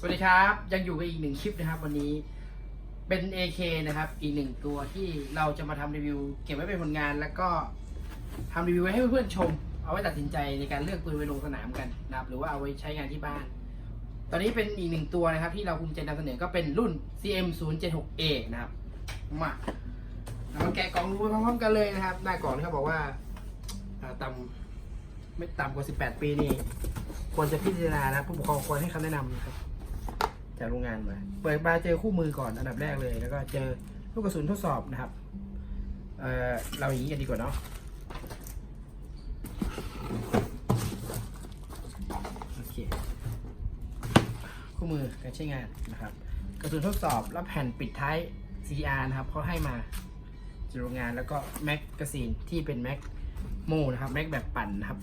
สวัสดีครับยังอยู่กับอีกหนึ่งคลิปนะครับ วันนี้เป็น AK นะครับ อีกหนึ่งตัวที่เราจะมาทำรีวิว เก็บไว้เป็นผลงานแล้วก็ทำรีวิวไว้ให้เพื่อนๆชม เอาไว้ตัดสินใจในการเลือกปืนไปลงสนามกันนะครับ หรือว่าเอาไว้ใช้งานที่บ้าน ตอนนี้เป็นอีกหนึ่งตัวนะครับ ที่เราภูมิใจนำเสนอก็เป็นรุ่น CM 0 7 6 A นะครับมาเรามาแกะกล่องดูไปพร้อมๆกันเลยนะครับ หน้ากล่องเขาบอกว่าอ่าต่ำไม่ต่ำกว่า 18 ปีนี่ควรจะพิจารณานะผู้ปกครองควรให้คำแนะนำนะครับ จากโรงงานมา เปิดมาเจอคู่มือก่อนอันดับแรกเลย แล้วก็เจอลูกกระสุนทดสอบนะครับ เออเราอย่างนี้กันดีกว่าเนาะโอเคคู่มือการใช้งานนะครับ กระสุนทดสอบแล้วแผ่นปิดท้าย CR นะครับเขาให้มาจากโรงงานแล้วก็แม็กกาซีนที่เป็นแม็กโมนะครับแม็กแบบปั่นนะครับ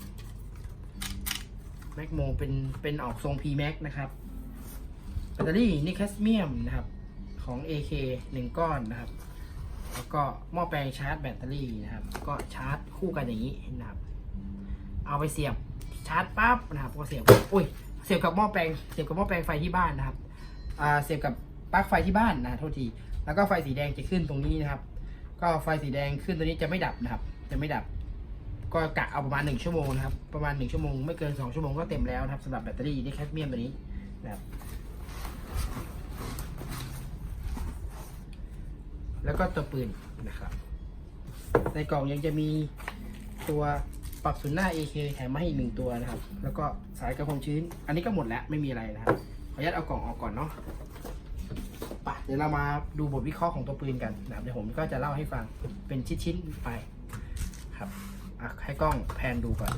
แม็กโมเป็นเป็นออกทรง P Max นะครับ แบตเตอรี่นิคาสเมียมนะครับของ AK 1 ก้อนนะครับ แล้วก็หม้อแปลงชาร์จแบตเตอรี่นะครับ ก็ชาร์จคู่กันอย่างนี้นะครับ เอาไปเสียบชาร์จปั๊บนะครับก็เสียบอุ้ยเสียบกับหม้อแปลงเสียบกับหม้อแปลงไฟที่บ้านนะครับอ่าเสียบกับปลั๊กไฟที่บ้านนะโทษทีแล้วก็ไฟสีแดงจะขึ้นตรงนี้นะครับ ก็ไฟสีแดงขึ้นตัวนี้จะไม่ดับนะครับ จะไม่ดับ ก็กะเอาประมาณ1ชั่วโมงนะครับประมาณ1ชั่วโมงไม่เกิน2ชั่วโมงก็เต็มแล้วนะครับสำหรับแบตเตอรี่นิคาสเมียมตัวนี้นะครับ แล้วก็ตัวปืนนะครับ ในกล่องยังจะมีตัวปรับศูนย์หน้า AK แถมมาให้อีกหนึ่งตัวนะครับ แล้วก็สายกระพงชื้น อันนี้ก็หมดแล้วไม่มีอะไรนะครับ ขออนุญาตเอากล่องออกก่อนเนาะไปเดี๋ยวเรามาดูบทวิเคราะห์ของตัวปืนกันนะครับเดี๋ยวผมก็จะเล่าให้ฟังเป็นชิ้นๆไปครับอะให้กล้องแพนดูก่อน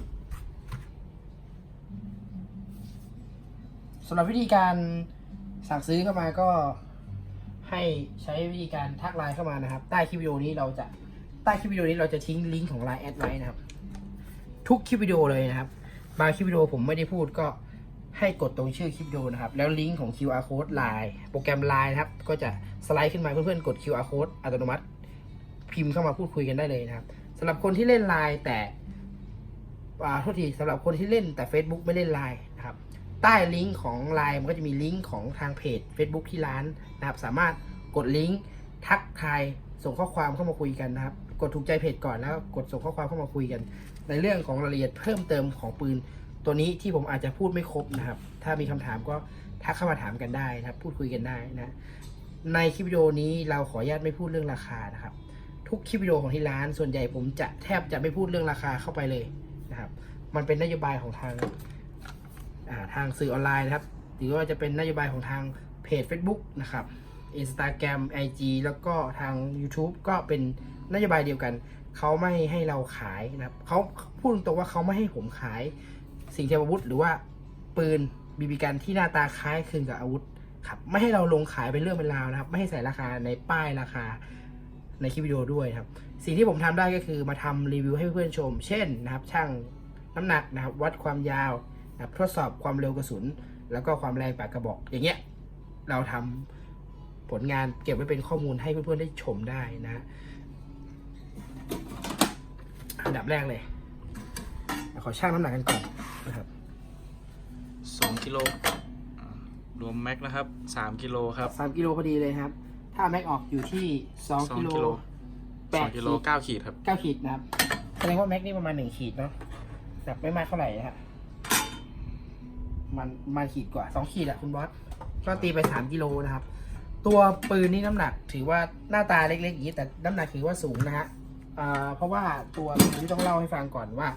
สำหรับวิธีการสั่งซื้อเข้ามาก็ ให้ใช้วิธีการทักไลน์เข้ามานะครับ ใต้คลิปวิดีโอนี้เราจะใต้คลิปวิดีโอนี้เราจะทิ้งลิงก์ของไลน์แอดไว้นะครับ ทุกคลิปวิดีโอเลยนะครับ บางคลิปวิดีโอผมไม่ได้พูดก็ให้กดตรงชื่อคลิปวิดีโอนะครับ แล้วลิงก์ของ QR code ไลน์โปรแกรมไลน์นะครับ ก็จะสไลด์ขึ้นมาเพื่อนๆกด QR code อัตโนมัติ พิมพ์เข้ามาพูดคุยกันได้เลยนะครับสำหรับคนที่เล่นไลน์แต่อ่าโทษทีสำหรับคนที่เล่นแต่ Facebook ไม่เล่นไลน์ ใต้ลิงก์ของ Line มันก็จะมีลิงก์ของทางเพจ Facebook ที่ร้านนะครับสามารถกดลิงก์ทักทายส่งข้อความเข้ามาคุยกันนะครับ กดถูกใจเพจก่อนแล้วกดส่งข้อความเข้ามาคุยกัน ในเรื่องของรายละเอียดเพิ่มเติมของปืน ตัวนี้ที่ผมอาจจะพูดไม่ครบนะครับ ถ้ามีคำถามก็ทักเข้ามาถามกันได้นะครับ พูดคุยกันได้นะ ในคลิปวิดีโอนี้เราขออนุญาตไม่พูดเรื่องราคานะครับ ทุกคลิปวิดีโอของที่ร้านส่วนใหญ่ผมจะแทบจะไม่พูดเรื่องราคาเข้าไปเลยนะครับ มันเป็นนโยบายของทาง ทางสื่อออนไลน์นะครับ หรือว่าจะเป็นนโยบายของทางเพจ Facebook นะครับ Instagram IG แล้วก็ทาง YouTube ก็เป็นนโยบายเดียวกัน เขาไม่ให้เราขายนะครับเขาพูดตรงว่าเขาไม่ให้ผมขายสิ่งเทียมอาวุธ หรือว่าปืนบีบีกันที่หน้าตาคล้ายคลึงกับอาวุธครับไม่ให้เราลงขายเป็นเรื่องเป็นราวนะครับ ไม่ให้ใส่ราคาในป้ายราคาในคลิปวิดีโอด้วยครับ สิ่งที่ผมทำได้ก็คือมาทำรีวิวให้เพื่อนๆชม เช่นนะครับช่างน้ำหนักนะครับ วัดความยาว นะครับทดสอบความเร็วกระสุน แล้วก็ความแรงปากกระบอก อย่างเงี้ยเราทำผลงานเก็บไว้เป็นข้อมูลให้เพื่อนๆได้ชมได้นะอันดับแรกเลยขอชั่งน้ำหนักกันก่อนนะครับสองกิโลอ่ารวมแม็กนะครับสามกิโลครับสามกิโลพอดีเลยครับ ถ้าแม็กออกอยู่ที่สองสองกิโลกิโลแปสอดงกิโลขีดเก้าขีดครับเก้าขีดนะครับแสดงว่าแม็กนี่ประมาณหนึ่งขีดเนาะหนักไม่มากเท่าไหร่ฮะ มันมาขีดกว่าสองขีดอะคุณบอสก็ตีไปสามกิโลนะครับ ตัวปืนนี่น้ำหนักถือว่าหน้าตาเล็กๆอย่างนี้แต่น้ำหนักถือว่าสูงนะฮะเพราะว่าตัวนี้ต้องเล่าให้ฟังก่อนว่า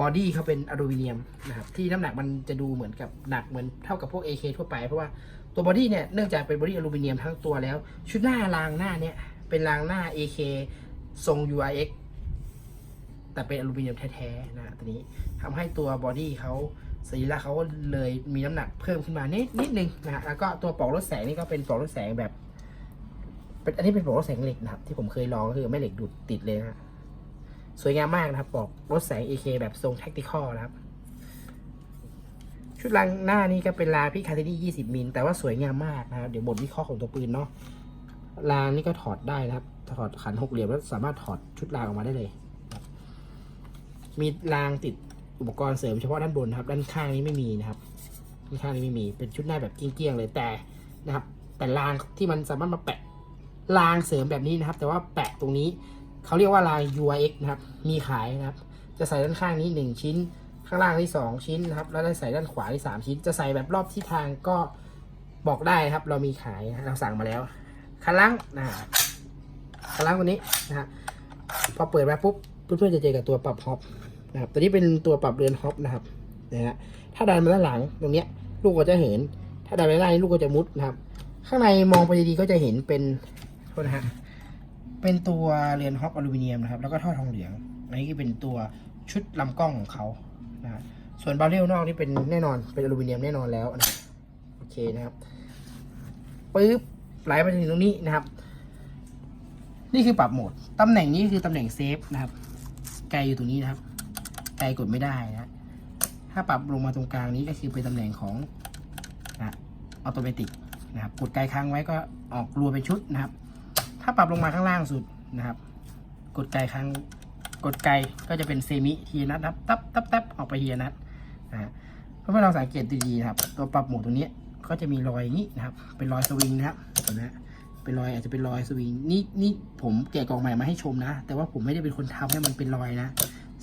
บอดี้เขาเป็นอลูมิเนียมนะครับที่น้ำหนักมันจะดูเหมือนกับหนักเหมือนเท่ากับพวก AK ทั่วไป เพราะว่าตัวบอดี้เนี่ยเนื่องจากเป็นบอดี้อลูมิเนียมทั้งตัวแล้ว ชุดหน้ารางหน้าเนี่ยเป็นรางหน้า AK ทรง URX แต่เป็นอลูมิเนียมแท้ๆนะตัวนี้ทำให้ตัวบอดี้เขา สรีระเขาก็เลยมีน้ำหนักเพิ่มขึ้นมานิดนิดนึงนะฮะแล้วก็ตัวปลอกรถแสงนี่ก็เป็นปลอกรถแสงแบบเป็นอันนี้เป็นปลอกรถแสงเหล็กนะครับที่ผมเคยลองก็คือแม่เหล็กดูดติดเลยนะสวยงามมากนะครับปลอกรถแสง AK แบบทรงแท็กติคอลนะครับ ชุดรางหน้านี่ก็เป็นลาพิคาเทนี่20 มิลแต่ว่าสวยงามมากนะครับ เดี๋ยวบทวิเคราะห์ของตัวปืนเนาะรางนี่ก็ถอดได้นะครับ ถอดขันหกเหลี่ยมแล้วสามารถถอดชุดรางออกมาได้เลย มีรางติด อุปกรณ์เสริมเฉพาะด้านบนนะครับ ด้านข้างนี้ไม่มีนะครับด้านข้างนี้ไม่มี เป็นชุดหน้าแบบเกลี้ยงๆเลยแต่นะครับ แต่รางที่มันสามารถมาแปะรางเสริมแบบนี้นะครับ แต่ว่าแปะตรงนี้เขาเรียกว่าราง U X นะครับ มีขายนะครับ จะใส่ด้านข้างนี้ 1 ชิ้น ข้างล่างที่ 2 ชิ้นนะครับ แล้วได้ใส่ด้านขวาที่ 3 ชิ้น จะใส่แบบรอบที่ทางก็บอกได้ครับ เรามีขายเราสั่งมาแล้วคันล่างนะคันล่างตัวนี้นะฮะพอเปิดมาปุ๊บเพื่อนๆจะเจอกับตัวปรับฮอป นะครับตัวนี้เป็นตัวปรับเรือนฮอปนะครับนะฮะถ้าดันมาด้านหลังตรงเนี้ยลูกก็จะเห็น ถ้าดันไปด้านนี้ลูกก็จะมุดนะครับ ข้างในมองไปดีๆก็จะเห็นเป็นโทษนะฮะเป็นตัวเรือนฮอปอลูมิเนียมนะครับ แล้วก็ท่อทองเหลืองอันนี้ก็เป็นตัวชุดลำกล้องของเขานะส่วนบาเรลนอกนี่เป็นแน่นอนเป็นอลูมิเนียมแน่นอนแล้วนะโอเคนะครับปึ๊บไหลมาถึงตรงนี้นะครับ นี่คือปรับโหมดตำแหน่งนี้คือตำแหน่งเซฟนะครับ ไกลอยู่ตรงนี้นะครับ ไกลกดไม่ได้นะ ถ้าปรับลงมาตรงกลางนี้ก็คือเป็นตำแหน่งของนะออโตเมติกนะครับกดไกลค้างไว้ก็ออกรัวเป็นชุดนะครับ ถ้าปรับลงมาข้างล่างสุดนะครับ กดไกลค้างกดไกลก็จะเป็นเซมิทีนัทครับตับตับตับออกไปทีนัทนะเพื่อเราสังเกตดีๆนะครับ ตัวปรับโหมดตรงนี้ก็จะมีรอยอย่างนี้นะครับ เป็นรอยสวิงนะครับเห็นไหมเป็นรอยอาจจะเป็นรอยสวิงนี่นี่ผมแกะกล่องใหม่มาให้ชมนะ แต่ว่าผมไม่ได้เป็นคนทำให้มันเป็นรอยนะ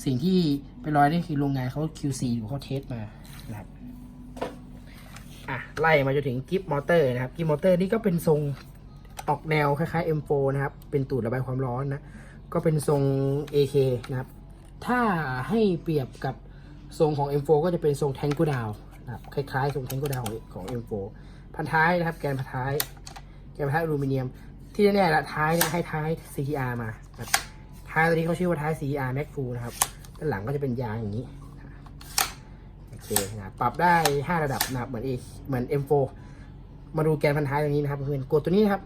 สิ่งที่เป็นรอยนี่คือโรงงานเขา QC หรือเขาเทสมานะครับอะไล่มาจนถึงกิฟต์มอเตอร์นะครับกิฟต์มอเตอร์นี่ก็เป็นทรงออกแนวคล้ายๆ M4 นะครับ เป็นตูดระบายความร้อนนะ ก็เป็นทรง AK นะครับ ถ้าให้เปรียบกับทรงของ M4 ก็จะเป็นทรงแทงกูดาวนะครับคล้ายๆ ทรงแทงกูดาวของของ M4 พันท้ายนะครับ แกนพันท้าย แกนพันท้ายอลูมิเนียม ที่แน่ๆละท้ายเนี่ยให้ท้าย CTR มานะครับ ท้ายตัวนี้เขาชื่อว่าท้าย cr Max Full นะครับ ด้านหลังก็จะเป็นยางอย่างนี้ โอเคนะปรับได้ 5 ระดับนะครับเหมือน A เหมือน M4 มาดูแกนพันท้ายตรงนี้นะครับเพื่อนกดตัวนี้นะครับ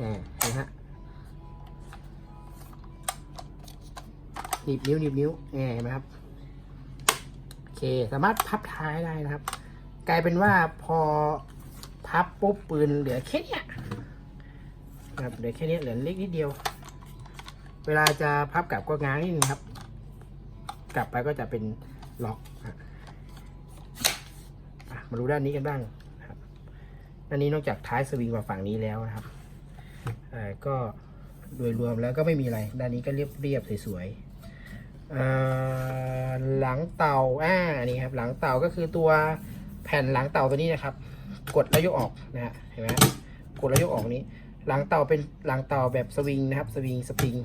อ่าเห็นไหมฮะหนีบนิ้วหนีบนิ้วแเห็นไหมครับ โอเค สามารถพับท้ายได้นะครับ กลายเป็นว่าพอพับปุ๊บปืนเหลือแค่เนี้ยนะครับเหลือแค่นี้เหลือเล็กนิดเดียว เวลาจะพับกลับก็ง้างนิดนึงครับ กลับไปก็จะเป็นล็อกมาดูด้านนี้กันบ้างนะครับด้านนี้นอกจากท้ายสวิงมาฝั่งนี้แล้วนะครับก็โดยรวมแล้วก็ไม่มีอะไร ด้านนี้ก็เรียบเรียบๆสวยๆหลังเต่าอ่านี่ครับ หลังเต่าก็คือตัวแผ่นหลังเต่าตัวนี้นะครับ กดแล้วยกออกนะฮะเห็นไหมกดแล้วยกออกนี้ หลังเต่าเป็นหลังเต่าแบบสวิงนะครับ สวิงสปริง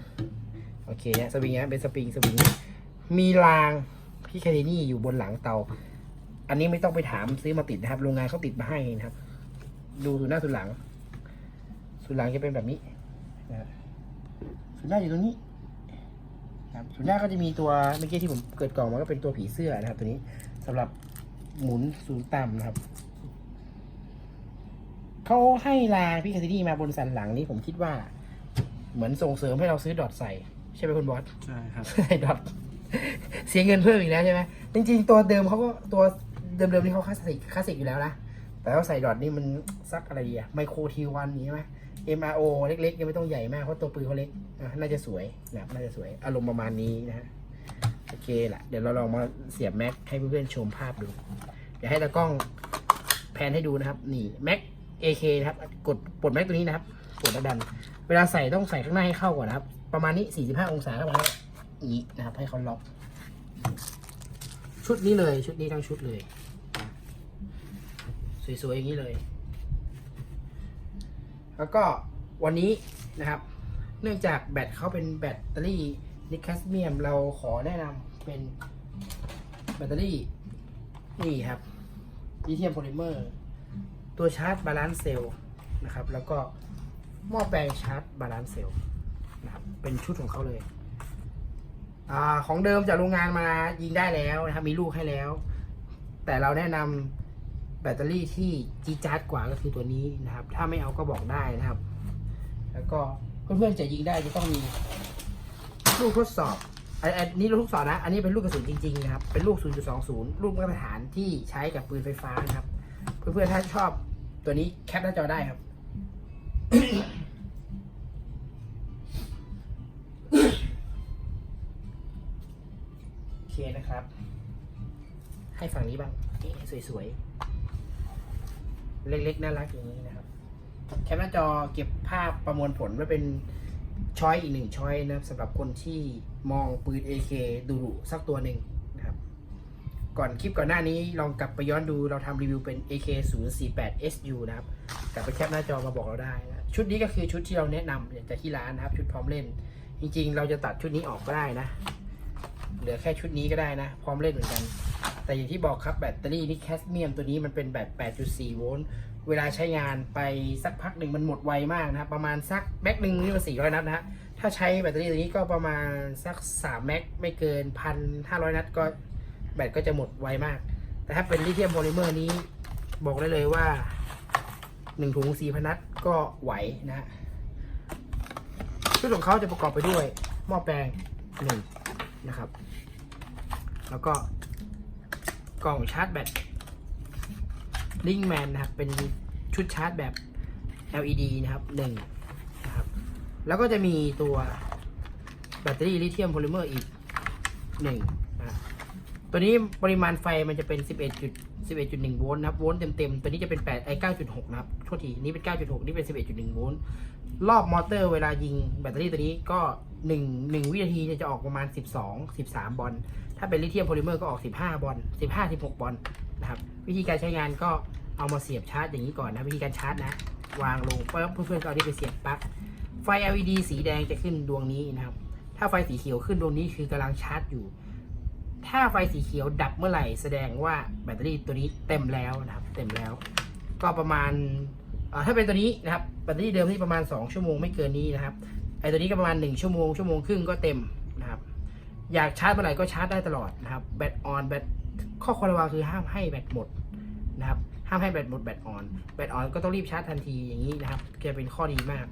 โอเคฮะสวิงฮะเป็นสปริงสวิงมีรางพี่แคเนี่อยู่บนหลังเตา อันนี้ไม่ต้องไปถามซื้อมาติดนะครับ โรงงานเขาติดมาให้นะครับ ดูส่วนหน้าส่วนหลังส่วนหลังจะเป็นแบบนี้นะส่วนหน้าอยู่ตรงนี้ครับส่วนหน้าก็จะมีตัวเมื่อกี้ที่ผมเกิดกล่องมาก็เป็นตัวผีเสื้อนะครับ ตัวนี้สำหรับหมุนศูนย์ต่ำนะครับ เขาให้รางพี่แคทนี่มาบนสันหลังนี้ผมคิดว่า เหมือนส่งเสริมให้เราซื้อดอทใส่ ใช่ไหมคุณบอสใช่ครับไอ้ดอทเสียเงินเพิ่มอีกแล้วใช่ไหมจริงๆ ตัวเดิมเขาก็ตัวเดิมๆนี่เขาคลาสสิกคลาสสิกอยู่แล้วนะแต่ว่าใส่ดอทนี่มันซักอะไรดีอะไมโครทีวันนี้ใช่ไหม MRO เล็กๆ ยังไม่ต้องใหญ่มากเพราะตัวปืนเขาเล็กอะน่าจะสวยนะครับน่าจะสวยอารมณ์ประมาณนี้นะฮะโอเคแหละเดี๋ยวเราลองมาเสียบแม็กให้เพื่อนๆชมภาพดู เดี๋ยวให้ตากล้องแพนให้ดูนะครับ นี่แม็ก AK นะครับ กดปลดแม็กตัวนี้นะครับ กดแล้วดัน เวลาใส่ต้องใส่ข้างหน้าให้เข้าก่อนนะครับ ประมาณนี้ 45 องศาเข้าไปแล้วอย่างนี้นะครับ ให้เขาล็อก ชุดนี้เลย ชุดนี้ทั้งชุดเลย สวยๆอย่างนี้เลย แล้วก็วันนี้นะครับ เนื่องจากแบตเขาเป็นแบตเตอรี่นิคัสเมียม เราขอแนะนำเป็นแบตเตอรี่นี่ครับลิเธียมโพลิเมอร์ ตัวชาร์จบาลานซ์เซลล์นะครับ แล้วก็หม้อแปลงชาร์จบาลานซ์เซลล์นะครับเป็นชุดของเขาเลยอาของเดิมจากโรงงานมายิงได้แล้วนะครับมีลูกให้แล้ว แต่เราแนะนำแบตเตอรี่ที่จีจาร์ดกว่าก็คือตัวนี้นะครับ ถ้าไม่เอาก็บอกได้นะครับ แล้วก็เพื่อนๆจะยิงได้จะต้องมีลูกทดสอบอันอันนี้ลูกทดสอบนะ อันนี้เป็นลูกกระสุนจริงๆนะครับ เป็นลูก 0.20 ลูกมาตรฐานที่ใช้กับปืนไฟฟ้านะครับ เพื่อนๆถ้าชอบตัวนี้แคปหน้าจอได้ครับ โอเคนะครับ ให้ฝั่งนี้บ้างสวยๆ เล็กๆ น่ารักอย่างนี้นะครับ แคปหน้าจอเก็บภาพประมวลผลไว้เป็นช้อยอีกหนึ่งช้อยนะครับสำหรับคนที่มองปืน AK ดูดุสักตัวหนึ่ง ก่อนคลิปก่อนหน้านี้ลองกลับไปย้อนดูเราทำรีวิวเป็น AK 0 4 8 SU นะครับกลับไปแคปหน้าจอมาบอกเราได้นะชุดนี้ก็คือชุดที่เราแนะนำจากที่ร้านนะครับ ชุดพร้อมเล่น จริง ๆ เราจะตัดชุดนี้ออกก็ได้นะ เหลือแค่ชุดนี้ก็ได้นะ พร้อมเล่นเหมือนกัน แต่อย่างที่บอกครับแบตเตอรี่นี่แคสเมียมตัวนี้มันเป็นแบต8.4 โวลต์เวลาใช้งานไปสักพักหนึ่งมันหมดไวมากนะครับประมาณสักแม็กหนึ่งนี่มัน400 นัดนะฮะถ้าใช้แบตเตอรี่ตัวนี้ก็ประมาณสัก3แม็กไม่เกิน 1,500 นัดก็ แบตก็จะหมดไวมาก แต่ถ้าเป็นลิเธียมโพลิเมอร์นี้ บอกได้เลยว่า1ถุง4,000นัดก็ไหวนะฮะชุดของเขาจะประกอบไปด้วยหม้อแปลงหนึ่งนะครับ แล้วก็กล่องชาร์จแบตลิงแมนนะครับ เป็นชุดชาร์จแบบ LED นะครับหนึ่งนะครับ แล้วก็จะมีตัวแบตเตอรี่ลิเธียมโพลิเมอร์อีกหนึ่งนะ ตัวนี้ปริมาณไฟมันจะเป็น 11จุด11.1 โวลต์นะครับ โวลต์เต็มๆ ตัวนี้จะเป็น8ไอ้9.6 นะครับโทษที นี่เป็น 9.6 นี่เป็น 11.1 โวลต์ รอบมอเตอร์เวลายิงแบตเตอรี่ตัวนี้ก็1 1วินาทีจะออกประมาณ 12 13 บอล ถ้าเป็นลิเธียมโพลิเมอร์ก็ออก 15 บอล 15 16 บอลนะครับ วิธีการใช้งานก็เอามาเสียบชาร์จอย่างนี้ก่อนนะ วิธีการชาร์จนะ วางลงเพื่อนๆก็เอาที่ไปเสียบปลั๊ก ไฟ LED สีแดงจะขึ้นดวงนี้นะครับ ถ้าไฟสีเขียวขึ้นดวงนี้คือกำลังชาร์จอยู่ ถ้าไฟสีเขียวดับเมื่อไหร่แสดงว่าแบตเตอรี่ตัวนี้เต็มแล้วนะครับ เต็มแล้ว ก็ประมาณถ้าเป็นตัวนี้นะครับแบตเตอรี่เดิมที่ประมาณ 2 ชั่วโมงไม่เกินนี้นะครับไอตัวนี้ก็ประมาณ 1 ชั่วโมงชั่วโมงครึ่งก็เต็มนะครับ อยากชาร์จเมื่อไหร่ก็ชาร์จได้ตลอดนะครับแบตออนแบตข้อควรระวังคือห้ามให้แบตหมดนะครับห้ามให้แบตหมดแบตออนแบตออนก็ต้องรีบชาร์จทันทีอย่างนี้นะครับจะเป็นข้อดีมาก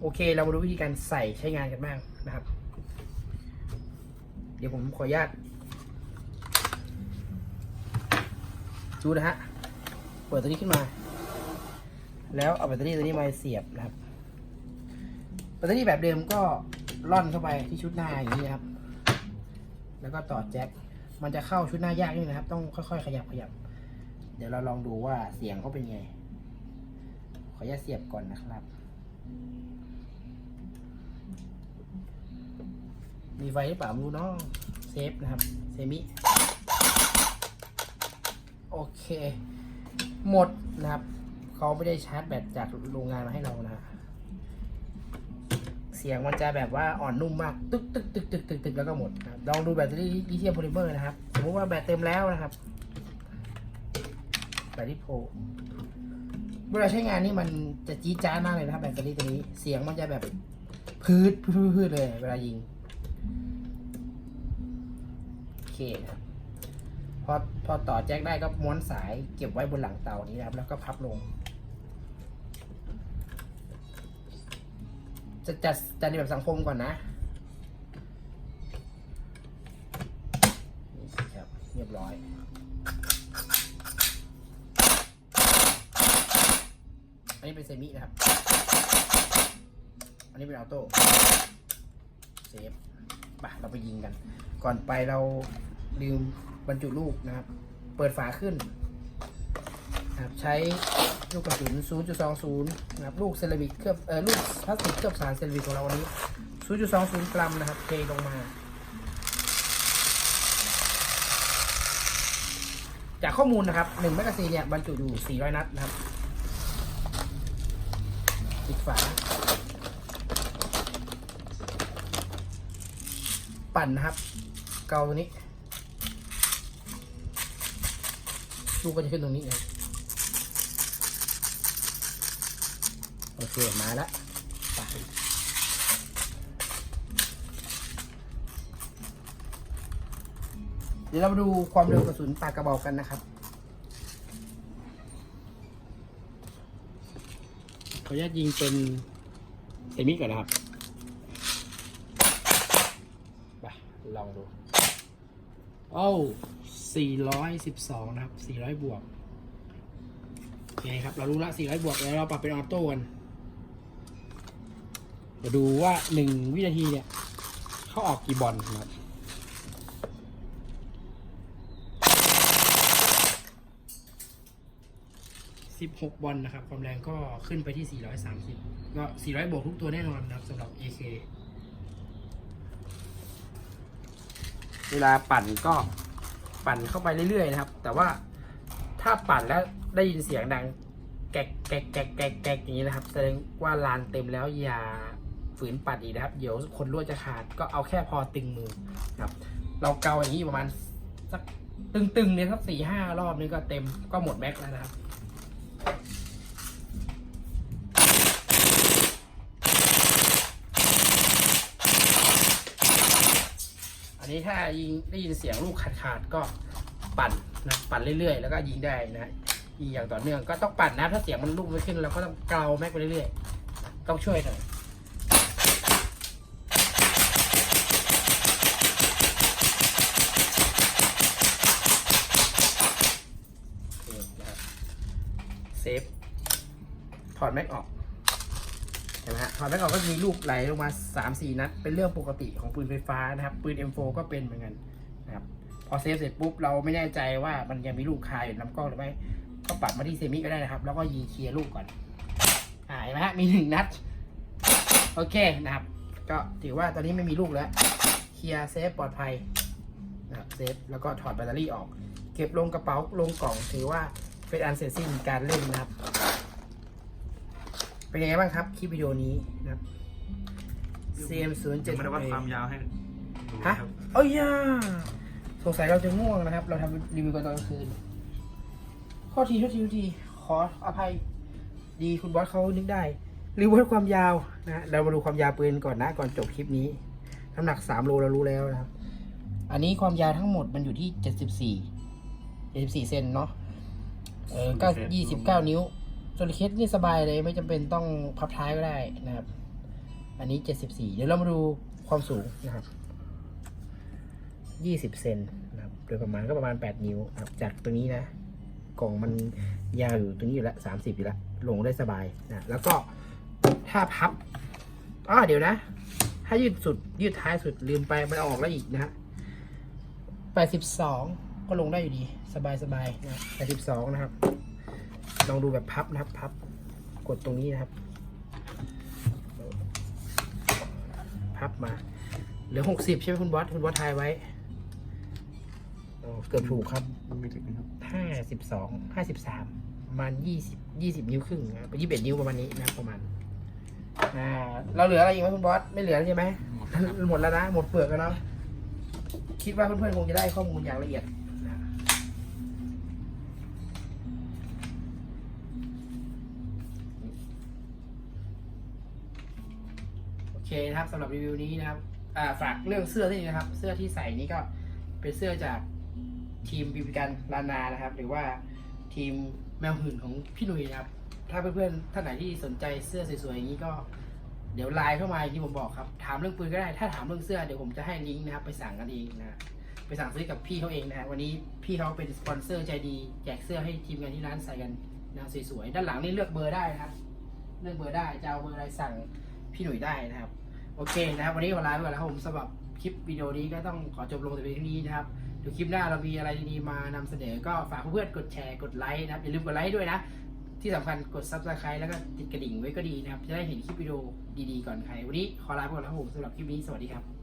โอเค เรามาดูวิธีการใส่ใช้งานกันบ้างนะครับ เดี๋ยวผมขออนุญาต ดูนะฮะ เปิดตัวนี้ขึ้นมา แล้วเอาแบตเตอรี่ตัวนี้มาเสียบนะครับ แบตเตอรี่แบบเดิมก็ล่อนเข้าไปที่ชุดหน้าอย่างนี้นะครับ แล้วก็ต่อแจ็ค มันจะเข้าชุดหน้ายากนิดนะครับ ต้องค่อยๆ ขยับขยับ เดี๋ยวเราลองดูว่าเสียงเขาเป็นไง ขออนุญาตเสียบก่อนนะครับ มีไฟหรือเปล่าไม่รู้เนาะเซฟนะครับ เซมิ โอเค หมดนะครับ เขาไม่ได้ชาร์จแบตจากโรงงานมาให้เรานะ เสียงมันจะแบบว่าอ่อนนุ่มมาก ตึกตึกตึกตึกตึกตึกแล้วก็หมดนะครับลองดูแบตเตอรี่ลิเธียมโพลิเมอร์นะครับ สมมติว่าแบตเต็มแล้วนะครับ แบตที่โพเวลาใช้งานนี่มันจะจี๊ดจ้ามากเลยนะครับแบตเตอรี่ตัวนี้ เสียงมันจะแบบพืดพืดเลย เวลายิง โอเคนะครับ พอพอต่อแจ็คได้ก็ม้วนสายเก็บไว้บนหลังเตานี้นะครับ แล้วก็พับลง จะจัดจัดในแบบสังคมก่อนนะนี่ครับเรียบร้อยอันนี้เป็นเซมินะครับ อันนี้เป็นออโต้เซฟไปเราไปยิงกัน ก่อนไปเรา ลืมบรรจุลูกนะครับ เปิดฝาขึ้นนะครับใช้ลูกกระสุน 0.20 นะครับ ลูกเซรามิกเคลือบเอ่อลูกพลาสติกเคลือบสารเซรามิกของเราวันนี้ 0.20 กรัมนะครับ เทลงมา จากข้อมูลนะครับ1แมกกาซีนเนี่ยบรรจุอยู่ 400 นัดนะครับปิดฝา ปั่นนะครับ เกาตัวนี้ ลูกก็จะขึ้นตรงนี้นะโอเคมาแล้วไปเดี๋ยวเรามาดูความเร็วกระสุนปากกระบอกกันนะครับขออนุญาตยิงเป็นเซมิก่อนนะครับไปลองดู โอ้ สี่ร้อยสิบสองนะครับสี่ร้อยบวกโอเคครับ เรารู้ละสี่ร้อยบวกแล้วเราปรับเป็นออโต้กันเดี๋ยวดูว่าหนึ่งวินาทีเนี่ย เขาออกกี่บอลนะครับ16บหกบอลนะครับ ความแรงก็ขึ้นไปที่430ก็400บวกทุกตัวแน่นอนนะครับสำหรับ AK เวลาปั่นก็ ปั่นเข้าไปเรื่อยๆนะครับ แต่ว่าถ้าปั่นแล้วได้ยินเสียงดังแกกแกกแกกแกกแกกอย่างนี้นะครับ แสดงว่าลานเต็มแล้วอย่าฝืนปั่นอีกนะครับ เดี๋ยวคนรั่วจะขาดก็เอาแค่พอตึงมือนะครับ เราเกาอย่างนี้ประมาณสักตึงๆเนี่ยสักสี่ห้ารอบนี้ก็เต็มก็หมดแม็กแล้วนะครับ นี้ถ้ายิงได้ยินเสียงลูกขาดขาดๆก็ปั่นนะปั่นเรื่อยๆ แล้วก็ยิงได้นะยิงอย่างต่อเนื่องก็ต้องปั่นนะถ้าเสียงมันลูกไม่ขึ้นเราก็ต้องเกาแม็กไปเรื่อยๆ ต้องช่วยหน่อยเซฟถอดแม็กออก ห็นไหมฮะถอดแม็กออกก็จะมีลูกไหลลงมา 3 4 นัด เป็นเรื่องปกติของปืนไฟฟ้านะครับ ปืน M4 ก็เป็นเหมือนกันนะครับ พอเซฟเสร็จปุ๊บเราไม่แน่ใจว่ามันยังมีลูกคาอยู่ในลำกล้องหรือไม่ ก็ปัดมาที่เซมิก็ได้นะครับ แล้วก็ยิงเคลียร์ลูกก่อนอ่าเห็นไหมฮะ มีหนึ่งนัด โอเคนะครับ ก็ถือว่าตอนนี้ไม่มีลูกแล้ว เคลียร์เซฟปลอดภัยนะครับ เซฟ แล้วก็ถอดแบตเตอรี่ออก เก็บลงกระเป๋า ลงกล่อง ถือว่าเป็นอันเสร็จสิ้นการเล่นนะครับ เป็นยังไงบ้างครับคลิปวิดีโอนี้นะครับ CM 0ยังไม่ได้วัดความ7ยาวให้ดูฮะครับเอ้ยย่าสงสัยเราจะง่วงนะครับ เราทำรีวิวกันตอนกลางคืนข้อทีโทษทีโทษที ขออภัย ดีคุณบอสเขานึกได้ รีวิวความยาวนะเรามาดูความยาวปืนก่อนนะ ก่อนจบคลิปนี้ น้ำหนัก 3 โลเรารู้แล้วนะครับ อันนี้ความยาวทั้งหมดมันอยู่ที่ 74 74เซนเนาะ เออก็29 นิ้ว ส่วนเคสนี่สบายเลยไม่จำเป็นต้องพับท้ายก็ได้นะครับ อันนี้74เดี๋ยวเรามาดูความสูงนะครับ20เซนนะครับ โดยประมาณก็ประมาณ8นิ้วนะครับ จากตรงนี้นะ กล่องมันยาวอยู่ตรงนี้อยู่แล้ว30อยู่แล้วลงได้สบายนะแล้วก็ถ้าพับอ้าเดี๋ยวนะ ถ้ายืดสุดยืดท้ายสุดลืมไปมันเอาออกแล้วอีกนะฮะ82ก็ลงได้อยู่ดี สบายสบายนะ82นะครับ ลองดูแบบพับนะครับพับกดตรงนี้นะครับ พับมาเหลือ60ใช่ไหมคุณบอสคุณบอสทายไว้อ๋อเกือบถูกครับไม่ถึงนะครับห้าสิบสองห้าสิบสามประมาณยี่สิบยี่สิบนิ้วครึ่งนะยี่สิบเอ็ดนิ้วประมาณนี้นะประมาณอ่าเราเหลืออะไรอีกไหมคุณบอสไม่เหลือแล้วใช่ไหมหมดแล้วครับหมดแล้วนะหมดเปลือกแล้วเนาะคิดว่าเพื่อนๆคงจะได้ข้อมูลอย่างละเอียด นะคนะครับสำหรับรีวิวนี้นะครับฝากเรื่องเสื้อที่นี่นะครับ เสื้อที่ใส่นี้ก็เป็นเสื้อจากทีมบิบิกันลานานะครับ หรือว่าทีมแมวหื่นของพี่หนุ่ยนะครับ ถ้าเพื่อนๆท่านไหนที่สนใจเสื้อสวยๆอย่างนี้ก็เดี๋ยวไลน์เข้ามาอย่างที่ผมบอกครับ ถามเรื่องปืนก็ได้ ถ้าถามเรื่องเสื้อเดี๋ยวผมจะให้ลิงก์นะครับ ไปสั่งกันเองนะไปสั่งซื้อกับพี่เขาเองนะฮะวันนี้พี่เขาเป็นสปอนเซอร์ใจดีแจกเสื้อให้ทีมงานที่ร้านใส่กันนะสวยๆด้านหลังนี่เลือกเบอร์ได้นะครับ เลือกเบอร์ได้จะเอาเบอร์อะไรสั่งพี่หนุ่ยได้นะครับ โอเคนะครับวันนี้ขอลาไปก่อนแล้วครับผมสำหรับคลิปวิดีโอนี้ก็ต้องขอจบลงแต่เพียงเท่านี้นะครับเดี๋ยวคลิปหน้าเรามีอะไรดีๆมานำเสนอก็ฝากเพื่อนๆกดแชร์กดไลค์นะครับอย่าลืมกดไลค์ด้วยนะ ที่สำคัญกด subscribe แล้วก็ติดกระดิ่งไว้ก็ดีนะครับจะได้เห็นคลิปวิดีโอดีๆก่อนใครวันนี้ขอลาไปก่อนแล้วครับผมสำหรับคลิปนี้สวัสดีครับ